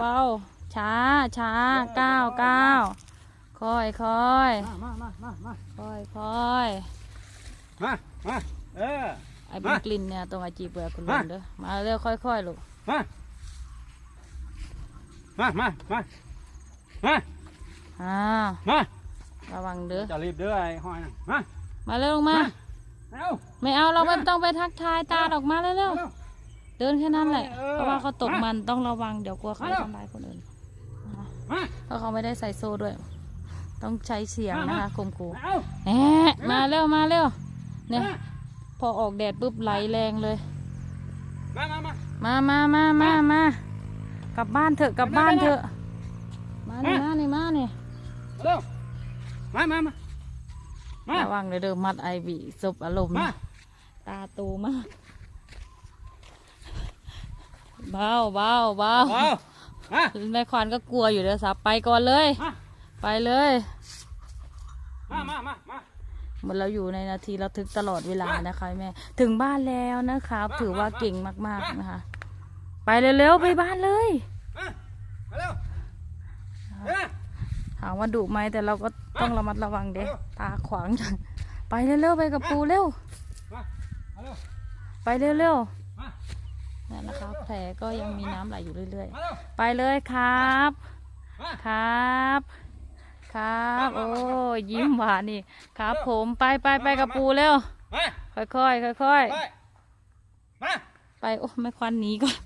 เบาๆช้าช้าก้าวก้าวค่อยค่อยมามามามาค่อยค่อยมามาเออไอ้เป็นมากลิ่นเนี่ยตรงไอจีเปลือกคุณลุมางเด้อมาเร็วค่อยค่อยลูกมามามามามาอ่ามาระวังเด้อจะรีบเด้อไอ้ห้อยนะมามาเร็วลงมาเร็วไม่เอาเราไม่ต้องไปทักทายตาดอกมาเร็วเร็วๆ เดินแค่นั้นแหละเออเพราะว่าเขาตกมามันต้องระวังเดี๋ยวกลัวเขามาเร็วทำร้ายคนอื่นนะคะมาเพราะเขาไม่ได้ใส่โซ่ด้วย ต้องใช้เสียงนะคะข่มขู่เร็วแหมมาเร็วมาเร็วเนี่ยมาพอออกแดดปุ๊บไหลแรงเลยมามามามามามามามา กลับบ้านเถอะกลับบ้านเถอะ มานี่มานี่มานี่เร็วมามามามาระวังเดี๋ยวเดิมมัดไอบีสบอารมณ์มานะตาโตมาก เบาเบาเบาเอามาแม่ควานก็กลัวอยู่เด้อสับไปก่อนเลย มาไปเลย มามามามา เหมือนเราอยู่ในนาทีระทึกตลอดเวลานะคะแม่ ถึงบ้านแล้วนะครับ ถือว่าเก่งมากๆนะคะ ไปเร็วๆไปบ้านเลย มามาเร็วเร็วถามว่าดุไหมแต่เราก็ต้องระมัดระวังเด้เร็วตาขวางจังไปเร็วๆไปกับปูเร็ว มามาเร็ว ไปเร็วมาๆ นั่นนะคะ แผลก็ยังมีน้ำไหลอยู่เรื่อยมาเร็วๆไปเลยครับมาครับ ครับ โอ้ยยิ้มหวานนี่ ครับ ผมไปไปไปกับปูเร็วมาค่อยๆค่อยไปมาๆไปโอ้ไม่ควันหนีก่อนเร็ว